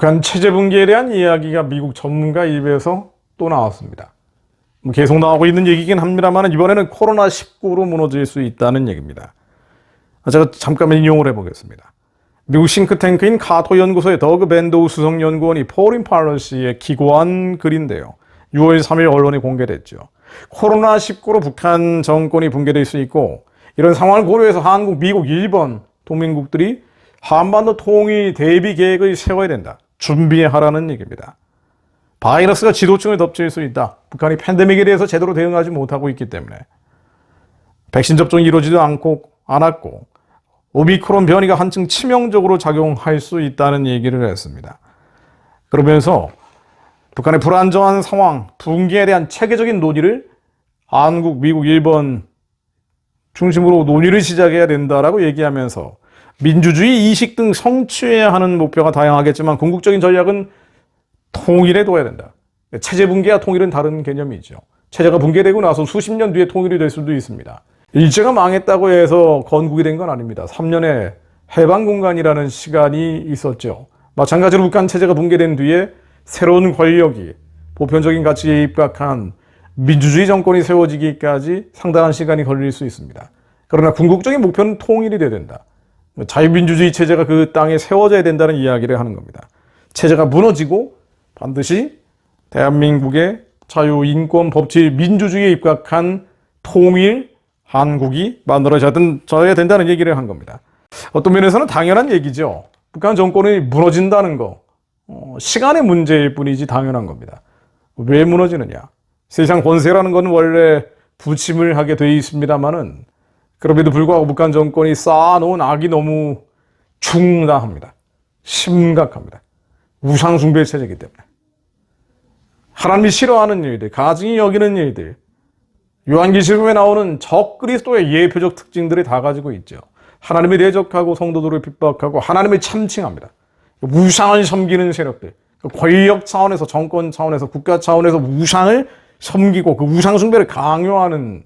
북한 체제 붕괴에 대한 이야기가 미국 전문가 입에서 또 나왔습니다. 뭐 계속 나오고 있는 얘기긴 합니다만 이번에는 코로나19로 무너질 수 있다는 얘기입니다. 제가 잠깐 인용을 해보겠습니다. 미국 싱크탱크인 카토 연구소의 더그 밴도우 수석 연구원이 포린 팔러시에 기고한 글인데요. 6월 3일 언론에 공개됐죠. 코로나19로 북한 정권이 붕괴될 수 있고 이런 상황을 고려해서 한국, 미국, 일본 동맹국들이 한반도 통일 대비 계획을 세워야 된다. 준비하라는 얘기입니다. 바이러스가 지도층을 덮칠 수 있다. 북한이 팬데믹에 대해서 제대로 대응하지 못하고 있기 때문에 백신 접종이 이루어지도 않고 않았고 오미크론 변이가 한층 치명적으로 작용할 수 있다는 얘기를 했습니다. 그러면서 북한의 불안정한 상황, 붕괴에 대한 체계적인 논의를 한국, 미국, 일본 중심으로 논의를 시작해야 된다라고 얘기하면서 민주주의 이식 등 성취해야 하는 목표가 다양하겠지만 궁극적인 전략은 통일에 둬야 된다. 체제 붕괴와 통일은 다른 개념이죠. 체제가 붕괴되고 나서 수십 년 뒤에 통일이 될 수도 있습니다. 일제가 망했다고 해서 건국이 된 건 아닙니다. 3년의 해방 공간이라는 시간이 있었죠. 마찬가지로 북한 체제가 붕괴된 뒤에 새로운 권력이 보편적인 가치에 입각한 민주주의 정권이 세워지기까지 상당한 시간이 걸릴 수 있습니다. 그러나 궁극적인 목표는 통일이 돼야 된다. 자유민주주의 체제가 그 땅에 세워져야 된다는 이야기를 하는 겁니다. 체제가 무너지고 반드시 대한민국의 자유, 인권, 법치, 민주주의에 입각한 통일 한국이 만들어져야 된다는 얘기를 한 겁니다. 어떤 면에서는 당연한 얘기죠. 북한 정권이 무너진다는 거. 어, 시간의 문제일 뿐이지 당연한 겁니다. 왜 무너지느냐? 세상 권세라는 건 원래 부침을 하게 돼 있습니다만은 그럼에도 불구하고 북한 정권이 쌓아놓은 악이 너무 중다합니다. 심각합니다. 우상숭배 체제이기 때문에. 하나님이 싫어하는 일들, 가증이 여기는 일들, 요한계시록에 나오는 적 그리스도의 예표적 특징들이 다 가지고 있죠. 하나님을 대적하고 성도들을 핍박하고 하나님을 참칭합니다. 우상을 섬기는 세력들, 권력 차원에서 정권 차원에서 국가 차원에서 우상을 섬기고 그 우상 숭배를 강요하는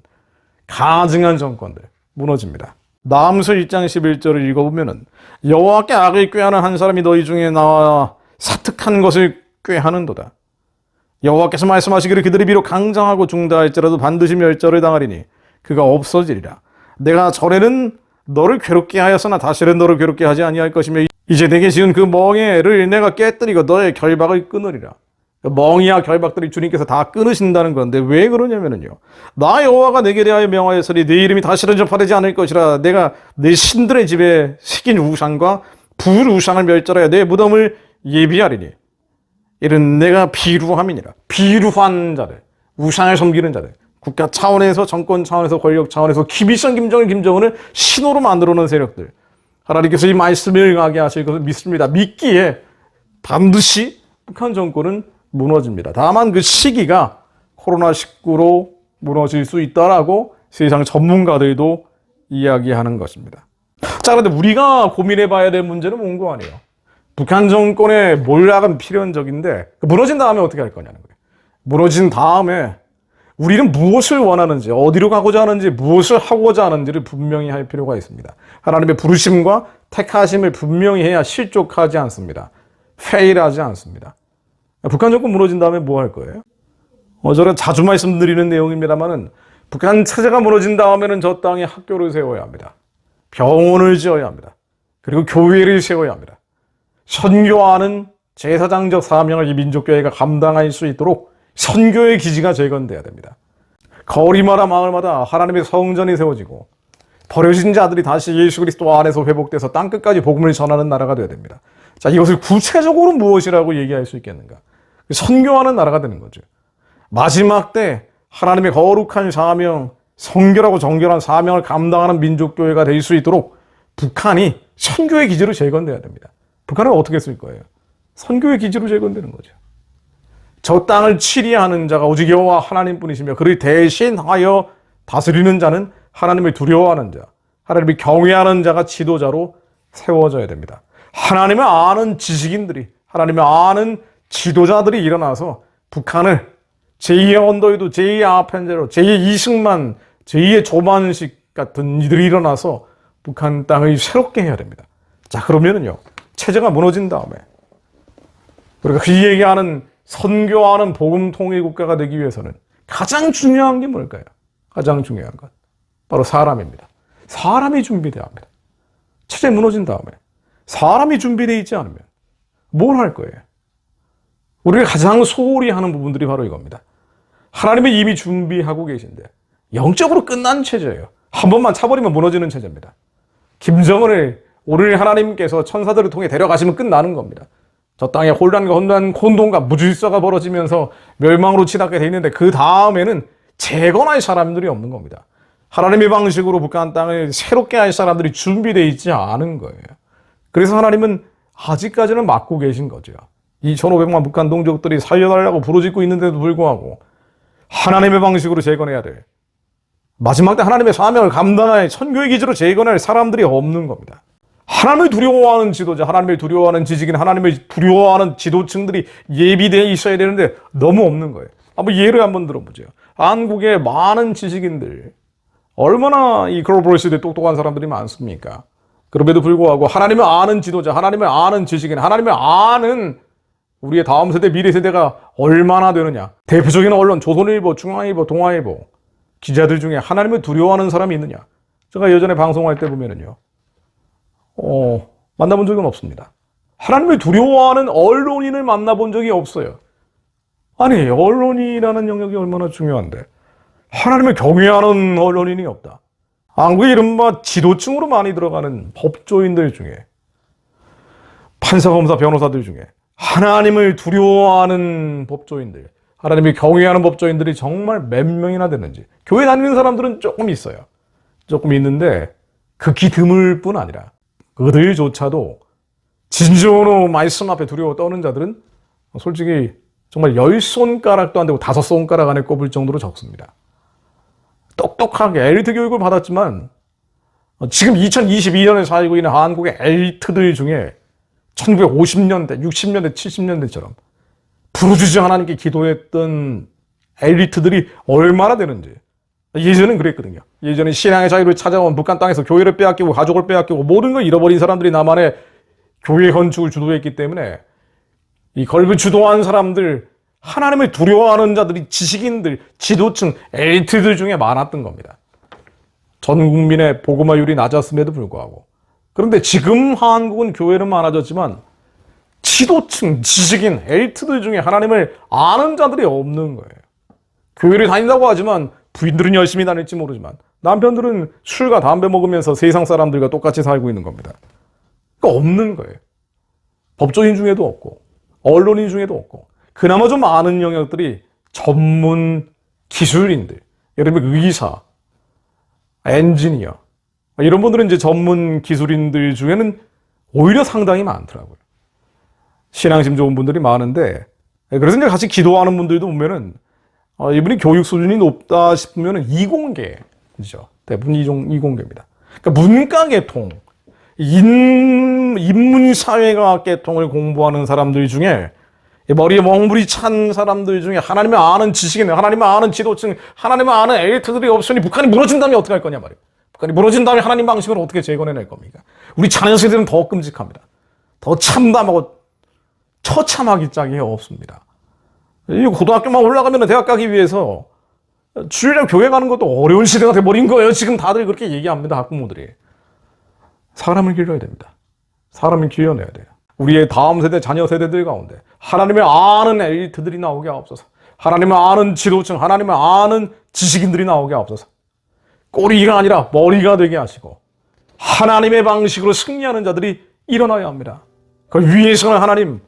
가증한 정권들 무너집니다. 남서 1장 11절을 읽어보면은 여호와께 악을 꾀하는 한 사람이 너희 중에 나와 사특한 것을 꾀하는도다. 여호와께서 말씀하시기를 그들이 비록 강장하고 중다할지라도 반드시 멸절을 당하리니 그가 없어지리라. 내가 전에는 너를 괴롭게 하였으나 다시는 너를 괴롭게 하지 아니할 것이며 이제 내게 지은 그 멍에를 내가 깨뜨리고 너의 결박을 끊으리라. 그 멍이와 결박들이 주님께서 다 끊으신다는 건데 왜 그러냐면요. 나 여호와가 내게 대하여 명하였으니 네 이름이 다시는 접하되지 않을 것이라. 내가 내 신들의 집에 새긴 우상과 불우상을 멸절하여 내 무덤을 예비하리니. 이는 내가 비루함이니라. 비루한 자들, 우상을 섬기는 자들, 국가 차원에서 정권 차원에서 권력 차원에서 김일성, 김정일, 김정은을 신호로 만들어 놓은 세력들. 하나님께서 이 말씀을 응하게 하실 것을 믿습니다. 믿기에 반드시 북한 정권은 무너집니다. 다만 그 시기가 코로나19로 무너질 수 있다라고 세상 전문가들도 이야기하는 것입니다. 자, 그런데 우리가 고민해 봐야 될 문제는 뭔 거 아니에요? 북한 정권의 몰락은 필연적인데 무너진 다음에 어떻게 할 거냐는 거예요. 무너진 다음에 우리는 무엇을 원하는지, 어디로 가고자 하는지, 무엇을 하고자 하는지를 분명히 할 필요가 있습니다. 하나님의 부르심과 택하심을 분명히 해야 실족하지 않습니다. 페일하지 않습니다. 북한 정권 무너진 다음에 뭐 할 거예요? 어, 저는 자주 말씀드리는 내용입니다만은 북한 체제가 무너진 다음에는 저 땅에 학교를 세워야 합니다. 병원을 지어야 합니다. 그리고 교회를 세워야 합니다. 선교하는 제사장적 사명을 이 민족교회가 감당할 수 있도록 선교의 기지가 재건돼야 됩니다. 거리마다 마을마다 하나님의 성전이 세워지고 버려진 자들이 다시 예수 그리스도 안에서 회복돼서 땅끝까지 복음을 전하는 나라가 되어야 됩니다. 자, 이것을 구체적으로 무엇이라고 얘기할 수 있겠는가? 선교하는 나라가 되는 거죠. 마지막 때 하나님의 거룩한 사명, 성결하고 정결한 사명을 감당하는 민족교회가 될 수 있도록 북한이 선교의 기지로 재건돼야 됩니다. 북한은 어떻게 쓸 거예요? 선교의 기지로 재건되는 거죠. 저 땅을 치리하는 자가 오직 여호와 하나님뿐이시며 그를 대신하여 다스리는 자는 하나님을 두려워하는 자, 하나님을 경외하는 자가 지도자로 세워져야 됩니다. 하나님을 아는 지식인들이, 하나님을 아는 지도자들이 일어나서 북한을 제2의 언더에도 제2의 아펜제로, 제2의 이승만, 제2의 조만식 같은 이들이 일어나서 북한 땅을 새롭게 해야 됩니다. 자, 그러면은요, 체제가 무너진 다음에 우리가 그 얘기하는 선교하는 복음 통일 국가가 되기 위해서는 가장 중요한 게 뭘까요? 가장 중요한 것 바로 사람입니다. 사람이 준비돼야 합니다. 체제 무너진 다음에 사람이 준비되어 있지 않으면 뭘 할 거예요? 우리가 가장 소홀히 하는 부분들이 바로 이겁니다. 하나님이 이미 준비하고 계신데 영적으로 끝난 체제예요. 한 번만 차버리면 무너지는 체제입니다. 김정은을 오늘 하나님께서 천사들을 통해 데려가시면 끝나는 겁니다. 저 땅에 혼란과 혼란, 혼돈과 무질서가 벌어지면서 멸망으로 치닫게 돼 있는데 그 다음에는 재건할 사람들이 없는 겁니다. 하나님의 방식으로 북한 땅을 새롭게 할 사람들이 준비되어 있지 않은 거예요. 그래서 하나님은 아직까지는 막고 계신 거죠. 2,500만 북한 동족들이 살려달라고 부르짖고 있는데도 불구하고 하나님의 방식으로 재건해야 될 마지막 때 하나님의 사명을 감당할 천교의 기지로 재건할 사람들이 없는 겁니다. 하나님을 두려워하는 지도자, 하나님을 두려워하는 지식인, 하나님을 두려워하는 지도층들이 예비되어 있어야 되는데 너무 없는 거예요. 한번 예를 한번 들어보죠. 한국의 많은 지식인들, 얼마나 이 글로벌 시대에 똑똑한 사람들이 많습니까? 그럼에도 불구하고 하나님을 아는 지도자, 하나님을 아는 지식인, 하나님을 아는 우리의 다음 세대, 미래 세대가 얼마나 되느냐. 대표적인 언론, 조선일보, 중앙일보, 동아일보, 기자들 중에 하나님을 두려워하는 사람이 있느냐. 제가 예전에 방송할 때 보면은요. 어, 만나본 적은 없습니다. 하나님을 두려워하는 언론인을 만나본 적이 없어요. 아니, 언론이라는 영역이 얼마나 중요한데. 하나님을 경외하는 언론인이 없다. 한국의 이른바 지도층으로 많이 들어가는 법조인들 중에, 판사, 검사, 변호사들 중에, 하나님을 두려워하는 법조인들, 하나님을 경외하는 법조인들이 정말 몇 명이나 되는지. 교회 다니는 사람들은 조금 있어요. 조금 있는데, 극히 드물 뿐 아니라, 그들조차도 진정으로 말씀 앞에 두려워 떠는 자들은 솔직히 정말 열 손가락도 안 되고 다섯 손가락 안에 꼽을 정도로 적습니다. 똑똑하게 엘리트 교육을 받았지만 지금 2022년에 살고 있는 한국의 엘리트들 중에 1950년대, 60년대, 70년대처럼 부르주지 하나님께 기도했던 엘리트들이 얼마나 되는지 예전엔 그랬거든요. 예전에 신앙의 자유를 찾아온 북한 땅에서 교회를 빼앗기고 가족을 빼앗기고 모든 걸 잃어버린 사람들이 나만의 교회 건축을 주도했기 때문에 이 걸브 주도한 사람들 하나님을 두려워하는 자들이 지식인들, 지도층, 엘리트들 중에 많았던 겁니다. 전 국민의 복음화율이 낮았음에도 불구하고 그런데 지금 한국은 교회는 많아졌지만 지도층, 지식인, 엘리트들 중에 하나님을 아는 자들이 없는 거예요. 교회를 다닌다고 하지만 부인들은 열심히 다닐지 모르지만 남편들은 술과 담배 먹으면서 세상 사람들과 똑같이 살고 있는 겁니다. 그러니까 없는 거예요. 법조인 중에도 없고 언론인 중에도 없고 그나마 좀 아는 영역들이 전문 기술인들, 예를 들면 의사, 엔지니어 이런 분들은 이제 전문 기술인들 중에는 오히려 상당히 많더라고요. 신앙심 좋은 분들이 많은데 그래서 이제 같이 기도하는 분들도 보면은 어, 이분이 교육 수준이 높다 싶으면 이공계죠. 대부분 이종, 이공계입니다. 그러니까 문과 계통, 인, 인문사회과학 계통을 공부하는 사람들 중에 머리에 멍물이 찬 사람들 중에 하나님을 아는 지식인, 하나님을 아는 지도층, 하나님을 아는 엘리트들이 없으니 북한이 무너진다면 어떻게 할 거냐 말이에요. 북한이 무너진 다음에 하나님 방식으로 어떻게 재건해낼 겁니까? 우리 자녀 세대는 더 끔찍합니다. 더 참담하고 처참하기 짝이 없습니다. 이 고등학교만 올라가면 대학 가기 위해서 주일날 교회 가는 것도 어려운 시대가 돼버린 거예요. 지금 다들 그렇게 얘기합니다. 학부모들이. 사람을 길러야 됩니다. 사람을 길러내야 돼요. 우리의 다음 세대, 자녀 세대들 가운데 하나님을 아는 엘리트들이 나오게 하옵소서. 하나님을 아는 지도층, 하나님을 아는 지식인들이 나오게 하옵소서. 꼬리가 아니라 머리가 되게 하시고 하나님의 방식으로 승리하는 자들이 일어나야 합니다. 그 위에서는 하나님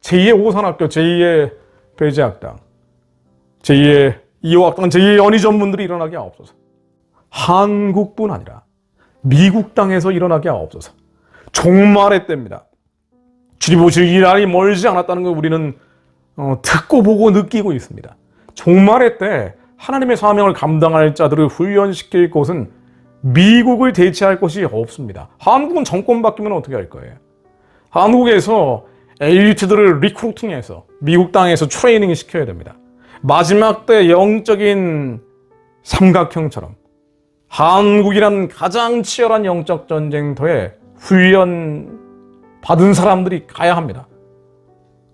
제2의 오산학교, 제2의 배제학당, 제2의 이호학당, 제2의 연희 전문들이 일어나게 하옵소서. 한국뿐 아니라 미국 땅에서 일어나게 하옵소서. 종말의 때입니다. 주님 오실 이 날이 멀지 않았다는 걸 우리는 어, 듣고 보고 느끼고 있습니다. 종말의 때 하나님의 사명을 감당할 자들을 훈련시킬 곳은 미국을 대체할 곳이 없습니다. 한국은 정권 바뀌면 어떻게 할 거예요? 한국에서 엘리트들을 리크루팅해서 미국 땅에서 트레이닝 시켜야 됩니다. 마지막 때 영적인 삼각형처럼 한국이란 가장 치열한 영적 전쟁터에 훈련 받은 사람들이 가야 합니다.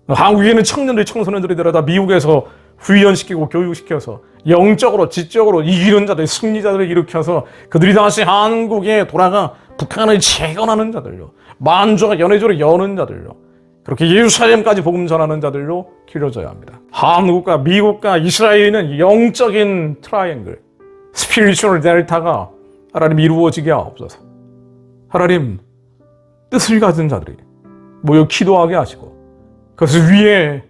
한국에 있는 청년들, 청소년들이 데려다 미국에서 훈련시키고 교육시켜서 영적으로, 지적으로 이기는 자들, 승리자들을 일으켜서 그들이 다시 한국에 돌아가 북한을 재건하는 자들로, 만주와 연해주를 여는 자들로, 그렇게 예루살렘까지 복음 전하는 자들로 길러져야 합니다. 한국과 미국과 이스라엘은 영적인 트라이앵글, 스피리추얼 델타가 하나님 이루어지게 하옵소서. 하나님 뜻을 가진 자들이 모여 기도하게 하시고 그것을 위해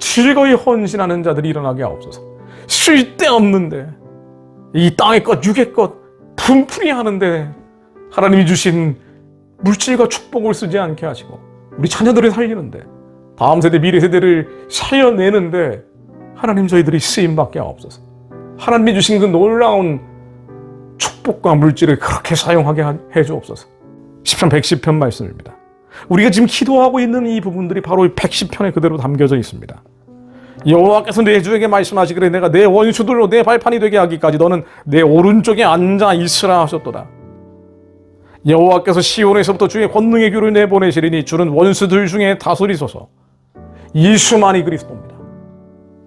즐거이 헌신하는 자들이 일어나게 하옵소서. 쓸데없는데 이 땅의 것, 육의 것 분풀이 하는데 하나님이 주신 물질과 축복을 쓰지 않게 하시고 우리 자녀들을 살리는데 다음 세대, 미래 세대를 살려내는데 하나님 저희들이 쓰임 받게 하옵소서. 하나님이 주신 그 놀라운 축복과 물질을 그렇게 사용하게 해 주옵소서. 10편 110편 말씀입니다. 우리가 지금 기도하고 있는 이 부분들이 바로 이 110편에 그대로 담겨져 있습니다. 여호와께서 내 주에게 말씀하시기를 내가 내 원수들로 내 발판이 되게 하기까지 너는 내 오른쪽에 앉아 있으라 하셨도다. 여호와께서 시온에서부터 주의 권능의 규를 내보내시리니 주는 원수들 중에 다스리소서. 예수만이 그리스도입니다.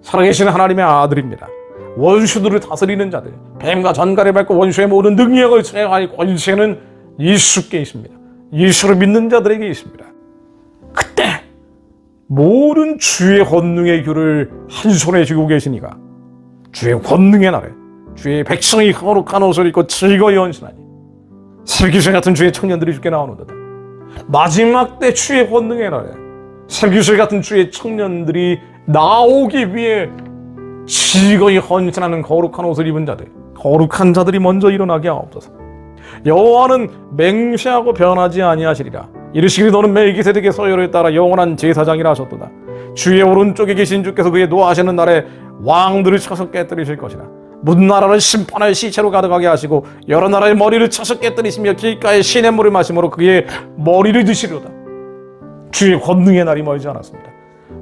살아계신 하나님의 아들입니다. 원수들을 다스리는 자들, 뱀과 전갈을 밟고 원수의 모든 능력을 제어할 권세는 예수께 있습니다. 예수를 믿는 자들에게 있습니다. 그때 모든 주의 권능의 규를 한 손에 쥐고 계시니가 주의 권능의 날에 주의 백성이 거룩한 옷을 입고 즐거이 헌신하니 설기술 같은 주의 청년들이 죽게 나오는도다. 마지막 때 주의 권능의 날에 설기술 같은 주의 청년들이 나오기 위해 즐거이 헌신하는 거룩한 옷을 입은 자들, 거룩한 자들이 먼저 일어나게 하옵소서. 여호와는 맹세하고 변하지 아니하시리라. 이르시기를 너는 멜기세덱의 서열을 따라 영원한 제사장이라 하셨도다. 주의 오른쪽에 계신 주께서 그의 노하시는 날에 왕들을 쳐서 깨뜨리실 것이라. 문 나라를 심판할 시체로 가득하게 하시고 여러 나라의 머리를 쳐서 깨뜨리시며 길가에 시냇물을 마심으로 그의 머리를 드시리로다. 주의 권능의 날이 멀지 않았습니다.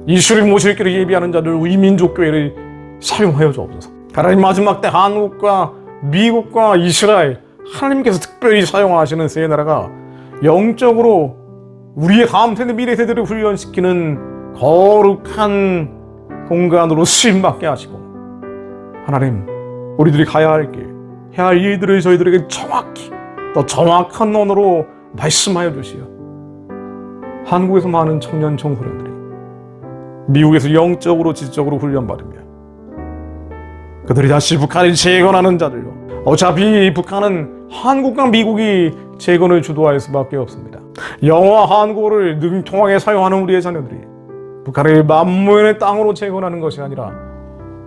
이수를 모실 길을 예비하는 자들 위민족 교회를 사용하여 주옵소서. 하나님 마지막 때 한국과 미국과 이스라엘 하나님께서 특별히 사용하시는 세 나라가 영적으로 우리의 다음 세대 미래 세대를 훈련시키는 거룩한 공간으로 쓰임받게 하시고 하나님 우리들이 가야 할 길, 해야 할 일들을 저희들에게 정확히 더 정확한 언어로 말씀하여 주시어 한국에서 많은 청년 청소년들이 미국에서 영적으로 지적으로 훈련받으며 그들이 다시 북한을 재건하는 자들로 어차피 북한은 한국과 미국이 재건을 주도할 수밖에 없습니다. 영어와 한국어를 능통하게 사용하는 우리의 자녀들이 북한을 만무의 땅으로 재건하는 것이 아니라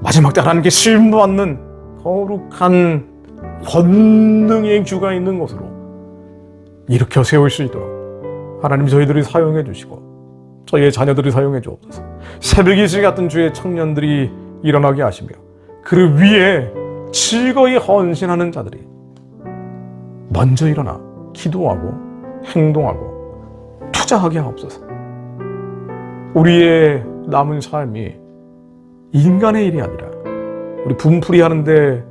마지막 때 하나님께 실무받는 거룩한 권능의 주가 있는 곳으로 일으켜 세울 수 있도록 하나님 저희들을 사용해 주시고 저희의 자녀들을 사용해 주옵소서. 새벽 이슬 같은 주의 청년들이 일어나게 하시며 그를 위해 즐거이 헌신하는 자들이 먼저 일어나 기도하고 행동하고 투자하게 하옵소서. 우리의 남은 삶이 인간의 일이 아니라 우리 분풀이 하는데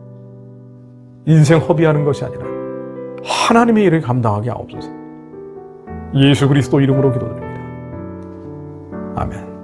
인생 허비하는 것이 아니라 하나님의 일을 감당하게 하옵소서. 예수 그리스도 이름으로 기도드립니다. 아멘.